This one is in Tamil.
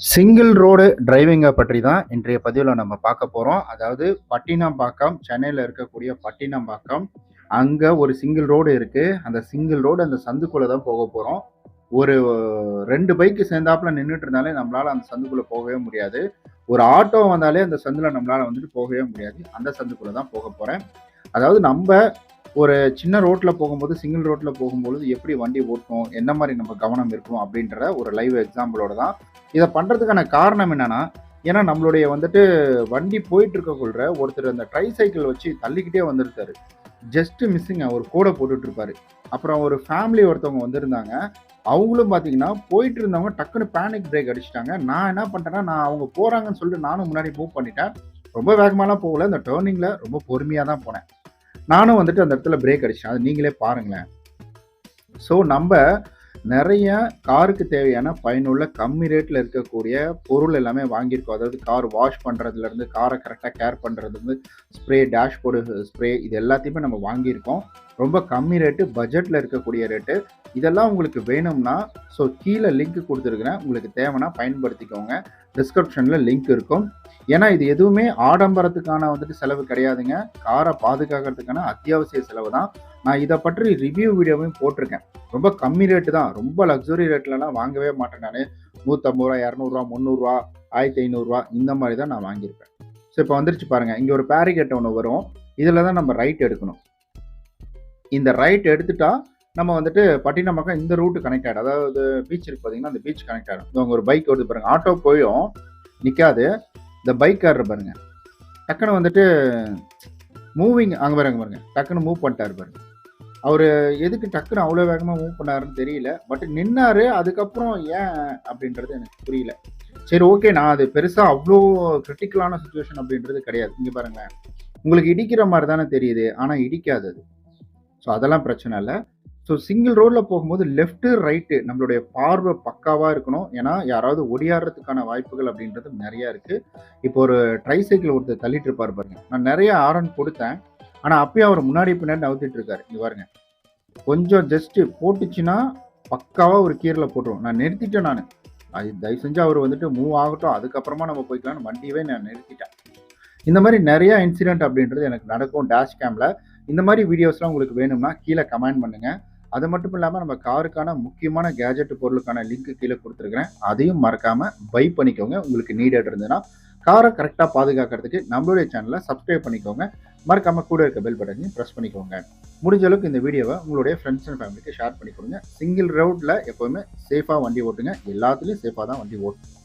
சிங்கிள் ரோடு டிரைவிங்கை பற்றி தான் இன்றைய பதிவில் நம்ம பார்க்க போகிறோம் அதாவது பட்டினம்பாக்கம் சென்னையில் இருக்கக்கூடிய பட்டினம்பாக்கம் அங்கே ஒரு சிங்கிள் ரோடு இருக்குது அந்த சிங்கிள் ரோடு அந்த சந்துக்குள்ளே தான் போக போகிறோம் ஒரு ரெண்டு பைக்கு சேர்ந்தாப்புல நின்றுட்டு இருந்தாலே நம்மளால் அந்த சந்துக்குள்ளே போகவே முடியாது. ஒரு ஆட்டோ வந்தாலே அந்த சந்தில் நம்மளால் வந்துட்டு போகவே முடியாது. அந்த சந்துக்குள்ளே தான் போக போகிறேன் அதாவது நம்ம ஒரு சின்ன ரோட்டில் போகும்போது சிங்கிள் ரோட்டில் போகும்போது எப்படி வண்டி ஓட்டணும் என்ன மாதிரி நம்ம கவனம் இருக்கணும் அப்படின்ற ஒரு லைவ் எக்ஸாம்பிளோட தான் இதை பண்ணுறதுக்கான காரணம் என்னென்னா ஏன்னா நம்மளுடைய வந்துட்டு வண்டி போயிட்டு இருக்கக்குள்ள ஒருத்தர் அந்த ட்ரை சைக்கிள் வச்சு தள்ளிக்கிட்டே வந்திருக்காரு. ஜஸ்ட் மிஸ்ஸிங்க ஒரு கூடை போட்டுட்டு அப்புறம் ஒரு ஃபேமிலி ஒருத்தவங்க வந்திருந்தாங்க. அவங்களும் பார்த்தீங்கன்னா போயிட்டு இருந்தவங்க டக்குன்னு பேனிக் பிரேக் அடிச்சிட்டாங்க. நான் என்ன பண்ணிட்டேன்னா நான் அவங்க போகிறாங்கன்னு சொல்லிட்டு நானும் முன்னாடி மூவ் பண்ணிட்டேன். ரொம்ப வேகமாலாம் போகல. இந்த டேர்னிங்கில் ரொம்ப பொறுமையாக தான் போனேன். நானும் வந்துட்டு அந்த இடத்துல பிரேக் அடிச்சேன். அது நீங்களே பாருங்களேன். ஸோ நம்ம நிறைய காருக்கு தேவையான பயனுள்ள கம்மி ரேட்டில் இருக்கக்கூடிய பொருள் எல்லாமே வாங்கியிருக்கோம். அதாவது கார் வாஷ் பண்ணுறதுலேருந்து காரை கரெக்டாக கேர் பண்ணுறதுலேருந்து ஸ்ப்ரே டேஷ்போர்டு ஸ்ப்ரே இது எல்லாத்தையுமே நம்ம வாங்கியிருக்கோம். ரொம்ப கம்மி ரேட்டு பட்ஜெட்டில் இருக்கக்கூடிய ரேட்டு இதெல்லாம் உங்களுக்கு வேணும்னா ஸோ கீழே லிங்க் கொடுத்துருக்குறேன். உங்களுக்கு தேவைன்னா பயன்படுத்திக்கோங்க. டிஸ்கிரிப்ஷனில் லிங்க் இருக்கும். ஏன்னா இது எதுவுமே ஆடம்பரத்துக்கான வந்துட்டு செலவு கிடையாதுங்க. காரை பாதுகாக்கிறதுக்கான அத்தியாவசிய செலவு தான். நான் இதை பற்றி ரிவ்யூ வீடியோவையும் போட்டிருக்கேன். ரொம்ப கம்மி ரேட்டு தான். ரொம்ப லக்ஸுரி ரேட்லலாம் வாங்கவே மாட்டேன் நான். நூற்றம்பது ரூபா இரநூறுவா முந்நூறுரூவா ஆயிரத்தி ஐநூறுரூவா இந்த மாதிரி தான் நான் வாங்கியிருப்பேன். ஸோ இப்போ வந்துருச்சு பாருங்கள் இங்கே ஒரு பேரிகேட் ஒன்று வரும். இதில் தான் நம்ம ரைட் எடுக்கணும். இந்த ரைட் எடுத்துட்டா நம்ம வந்துட்டு பட்டினமாக்கம் இந்த ரூட்டு கனெக்ட் ஆகிடும் அதாவது பீச் இருக்கு பார்த்தீங்கன்னா அந்த பீச் கனெக்ட் ஆகிடும் இங்க ஒரு பைக் வருது பாருங்க. ஆட்டோ போயும் நிற்காது இந்த பைக் காரர் பாருங்க. டக்குன்னு வந்துட்டு மூவிங் அங்கே பாருங்க பாருங்க. டக்குன்னு மூவ் பண்ணிட்டாரு பாருங்க. அவர் எதுக்கு டக்குன்னு அவ்வளோ வேகமாக மூவ் பண்ணாருன்னு தெரியல. பட் நின்னார் அதுக்கப்புறம் ஏன் அப்படின்றது எனக்கு புரியல. சரி ஓகே நான் அது பெருசாக அவ்வளோ கிரிட்டிக்கலான சுச்சுவேஷன் அப்படின்றது கிடையாது. இங்கே பாருங்களேன். உங்களுக்கு இடிக்கிற மாதிரி தானே தெரியுது. ஆனால் இடிக்காது அது. ஸோ அதெல்லாம் பிரச்சனை இல்லை. ஸோ சிங்கிள் ரோடில் போகும்போது லெஃப்ட்டு ரைட்டு நம்மளுடைய பார்வை பக்காவாக இருக்கணும். ஏன்னா யாராவது ஒடியாடுறதுக்கான வாய்ப்புகள் அப்படின்றது நிறையா இருக்குது இப்போ ஒரு ட்ரை சைக்கிள் ஒருத்தர் தள்ளிட்டு இருப்பார் பாருங்க. நான் நிறைய ஆரன் கொடுத்தேன் ஆனால் அப்பயும் அவர் முன்னாடி பின்னாடி நவுத்திட்டு இருக்காரு. இங்கே பாருங்க. கொஞ்சம் ஜஸ்ட்டு போட்டுச்சுன்னா பக்காவாக ஒரு கீரில் போட்டுருவோம். நான் நிறுத்திட்டேன் நான். அது தயவு செஞ்சு அவர் வந்துட்டு மூவ் ஆகட்டும். அதுக்கப்புறமா நம்ம போய்க்கலாம்னு வண்டியவே நான் நிறுத்திட்டேன். இந்த மாதிரி நிறையா இன்சிடென்ட் அப்படின்றது எனக்கு நடக்கும் டேஷ் கேமில் இந்த மாதிரி வீடியோஸ்லாம் உங்களுக்கு வேணும்னா கீழே கமெண்ட் பண்ணுங்கள் அது மட்டும் இல்லாமல் நம்ம காருக்கான முக்கியமான கேஜெட் பொருளுக்கான லிங்க் கீழே கொடுத்துருக்குறேன். அதையும் மறக்காமல் பை பண்ணிக்கோங்க. உங்களுக்கு நீடட் இருந்ததுன்னா காரை கரெக்டாக பாதுகாக்கிறதுக்கு நம்மளுடைய சேனலை சப்ஸ்கிரைப் பண்ணிக்கோங்க. மறக்காமல் கூட இருக்க பெல் பட்டனையும் ப்ரெஸ் பண்ணிக்கோங்க. முடிஞ்ச அளவுக்கு இந்த வீடியோவை உங்களுடைய ஃப்ரெண்ட்ஸ் அண்ட் ஃபேமிலிக்கு ஷேர் பண்ணி கொடுங்க. சிங்கிள் ரோட்டில் எப்போவுமே சேஃபாக வண்டி ஓட்டுங்க. எல்லாத்துலேயும் சேஃபாக தான் வண்டி ஓட்டுங்க.